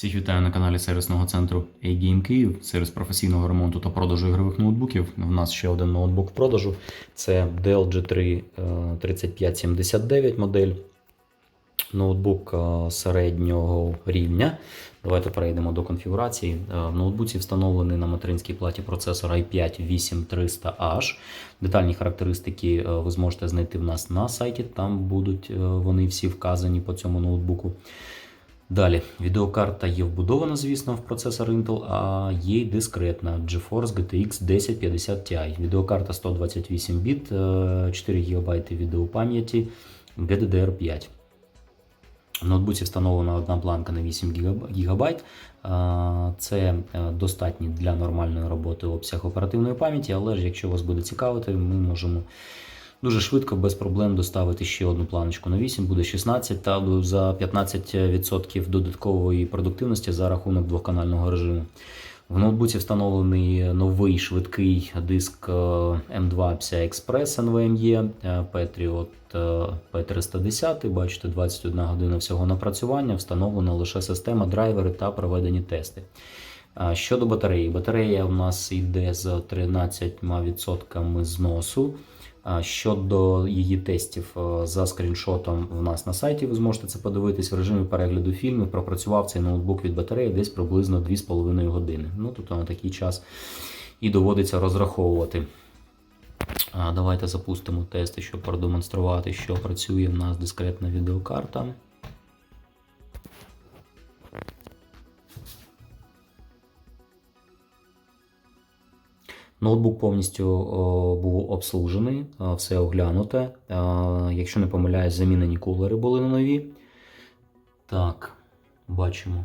Всіх вітаю на каналі сервісного центру A-Game Київ, сервіс професійного ремонту та продажу ігрових ноутбуків. У нас ще один ноутбук в продажу. Це Dell G3 е, 3579 модель. Ноутбук е, середнього рівня. Давайте перейдемо до конфігурації. Е, В ноутбуці встановлений на материнській платі процесор i5 8300H. Детальні характеристики е, ви зможете знайти в нас на сайті. Там будуть е, вони всі вказані по цьому ноутбуку. Далі, відеокарта є вбудована, звісно, в процесор Intel, а є й дискретна GeForce GTX 1050 Ti. Відеокарта 128 біт, е, 4 ГБ відеопам'яті GDDR5. В ноутбуці встановлена одна планка на 8 ГБ. Це е, достатній для нормальної роботи обсяг оперативної пам'яті, але ж якщо вас буде цікавити, ми можемо дуже швидко, без проблем доставити ще одну планочку на 8, буде 16 та за 15% додаткової продуктивності за рахунок двохканального режиму. В ноутбуці встановлений новий швидкий диск е, M2 PCI Express NVMe Patriot е, P310. Бачите, 21 година всього напрацювання. Встановлена лише система, драйвери та проведені тести. Щодо батареї, батарея у нас йде з 13% зносу. Щодо її тестів е, за скріншотом в нас на сайті, ви зможете це подивитись в режимі перегляду фільмів. Пропрацював цей ноутбук від батареї десь приблизно 2,5 години. Ну, тобто на такий час і доводиться розраховувати. Давайте запустимо тести, щоб продемонструвати, що працює в нас дискретна відеокарта. Ноутбук повністю о, був обслужений, а, все оглянуте. А, Якщо не помиляюсь, замінені кулери були на нові. Так, бачимо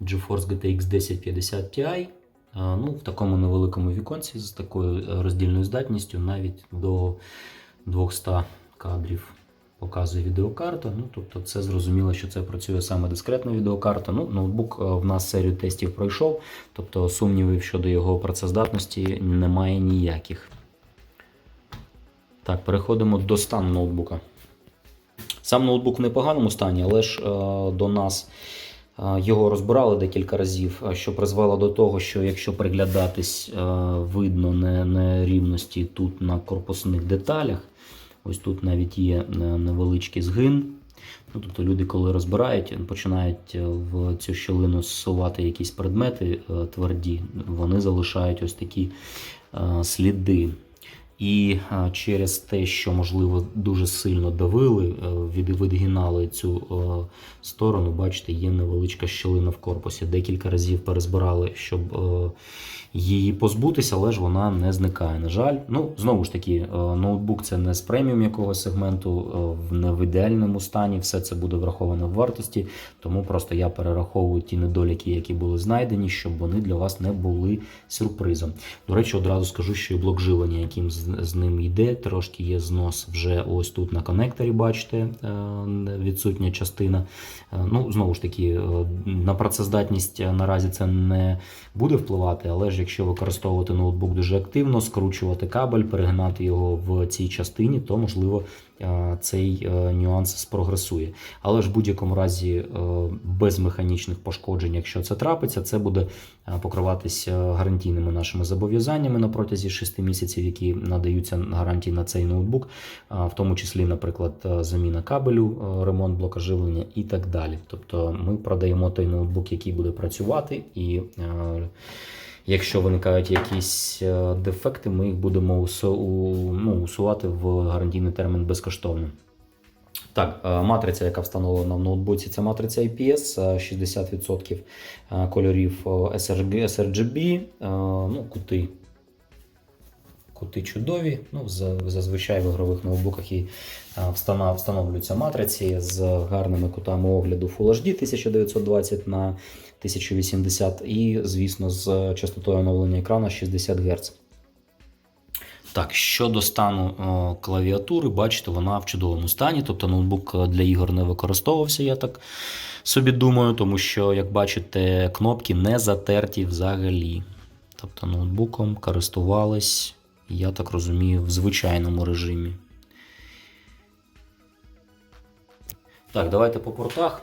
GeForce GTX 1050 Ti. Ну, в такому невеликому віконці з такою е, роздільною здатністю навіть до 200 кадрів показує відеокарта. Ну, тобто це зрозуміло, що це працює саме дискретна відеокарта. Ну, ноутбук е, в нас серію тестів пройшов, тобто сумнівів щодо його працездатності немає ніяких. Так, переходимо до стану ноутбука. Сам ноутбук в непоганому стані, але ж е, до нас е, його розбирали декілька разів, що призвело до того, що якщо приглядатись, видно не- нерівності тут на корпусних деталях. Ось тут навіть є е, невеличкий згин. Ну, тобто люди, коли розбирають, починають е, в цю щілину зсувати якісь предмети е, тверді, вони залишають ось такі сліди. І через те, що, можливо, дуже сильно давили, від, відгинали цю сторону, бачите, є невеличка щілина в корпусі. Декілька разів перезбирали, щоб її позбутися, але ж вона не зникає. На жаль, ну знову ж таки, е, ноутбук це не з преміум якогось сегменту, не в ідеальному стані. Все це буде враховано в вартості. Тому просто я перераховую ті недоліки, які були знайдені, щоб вони для вас не були сюрпризом. До речі, одразу скажу, що і блок живлення, яким з, ним йде, трошки є знос вже ось тут на коннекторі. Бачите, е, відсутня частина. Е, Ну, знову ж таки, на працездатність наразі це не буде впливати, але ж якщо використовувати ноутбук дуже активно, скручувати кабель, перегинати його в цій частині, то можливо е, цей е, нюанс спрогресує. Але ж в будь-якому разі е, без механічних пошкоджень, якщо це трапиться, це буде покриватися гарантійними нашими зобов'язаннями на протязі 6 місяців, які надаються гарантії на цей ноутбук, в тому числі, наприклад, заміна кабелю, ремонт блока живлення і так далі. Тобто ми продаємо той ноутбук, який буде працювати, і якщо виникають якісь е, дефекти, ми їх будемо усу- ну, усувати в гарантійний термін безкоштовно. Так, е, матриця, яка встановлена в ноутбуці, це матриця IPS, е, 60% е, кольорів sRGB, ну, кути. Кути чудові. Ну, зазвичай в ігрових ноутбуках і встановлюються матриці з гарними кутами огляду Full HD 1920 на 1080 і, звісно, з частотою оновлення екрану 60 Гц. Так, щодо стану о, клавіатури, бачите, вона в чудовому стані. Тобто ноутбук е, для ігор не використовувався, я так собі думаю, тому що, як бачите, кнопки не затерті взагалі. Тобто ноутбуком користувались, я так розумію, в звичайному режимі. Так, давайте по портах.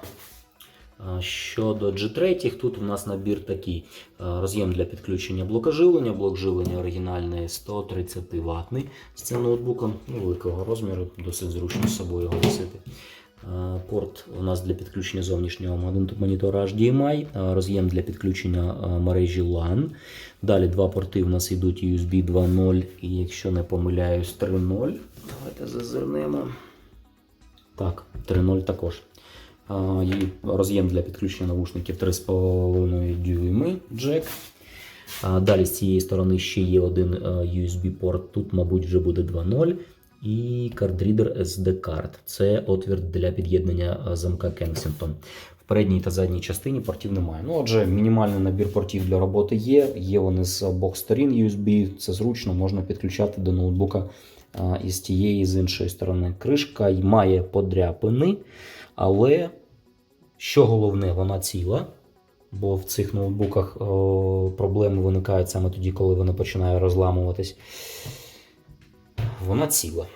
Щодо G3, тут у нас набір такий роз'єм для підключення блока живлення. Блок живлення оригінальний 130 ватний з цим ноутбуком ну, великого розміру, досить зручно з собою його носити. Порт у нас для підключення зовнішнього монітора HDMI, роз'єм для підключення мережі LAN. Далі два порти у нас йдуть USB 2.0 і, якщо не помиляюсь, 3.0. Давайте зазирнемо. Так, 3.0 також. І роз'єм для підключення навушників 3,5 дюйми джек. Далі з цієї сторони ще є один USB-порт, тут, мабуть, вже буде 2.0. І кардрідер SD карт. Це отвір для під'єднання замка Kensington. В передній та задній частині портів немає. Ну, отже, мінімальний набір портів для роботи є. Є вони з обох сторін USB, це зручно, можна підключати до ноутбука а, із тієї і з іншої сторони. Кришка й має подряпини, але що головне, вона ціла. Бо в цих ноутбуках о, проблеми виникають саме тоді, коли вони починають розламуватись. Вона ціла.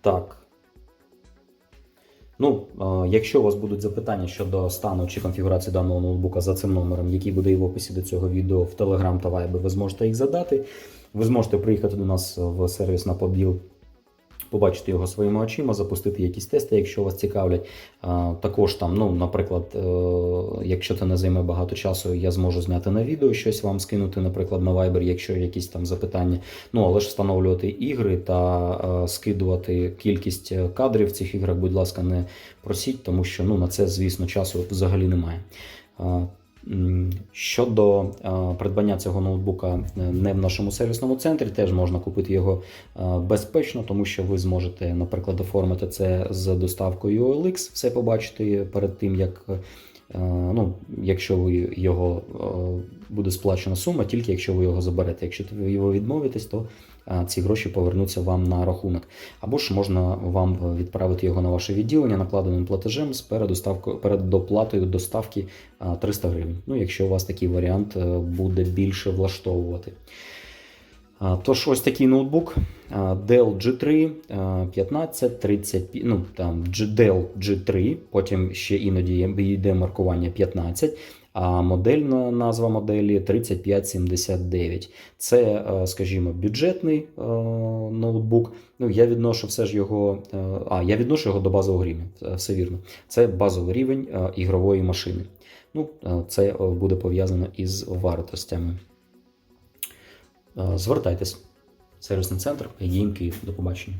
Так. Ну, якщо у вас будуть запитання щодо стану чи конфігурації даного ноутбука за цим номером, який буде і в описі до цього відео в Telegram та Viber, ви зможете їх задати. Ви зможете приїхати до нас в сервіс на поділ побачити його своїми очима, запустити якісь тести, якщо вас цікавлять. Також там, ну, наприклад, е, якщо це не займе багато часу, я зможу зняти на відео щось вам скинути, наприклад, на Viber, якщо якісь там запитання. Ну, але ж встановлювати ігри та е, скидувати кількість е, кадрів в цих іграх, будь ласка, не просіть, тому що ну, на це, звісно, часу взагалі немає. Щодо е, придбання цього ноутбука е, не в нашому сервісному центрі, теж можна купити його е, безпечно, тому що ви зможете, наприклад, оформити це з доставкою OLX, все побачити перед тим, як ну, якщо ви його буде сплачена сума, тільки якщо ви його заберете. Якщо ви його відмовитесь, то ці гроші повернуться вам на рахунок. Або ж можна вам відправити його на ваше відділення накладеним платежем з перед доплатою доставки 300 гривень. Ну, якщо у вас такий варіант е, буде більше влаштовувати. Тож, ось такий ноутбук Dell G3 15, 35, ну там Dell G3, потім ще іноді йде маркування 15, а модельна назва моделі 3579. Це, е, скажімо, бюджетний е, ноутбук. Ну, я відношу все ж його. е, А, я відношу його до базового рівня. Все вірно. Це базовий рівень ігрової машини. Ну, це буде пов'язано із вартостями. Звертайтесь. Сервісний центр Київ. До побачення.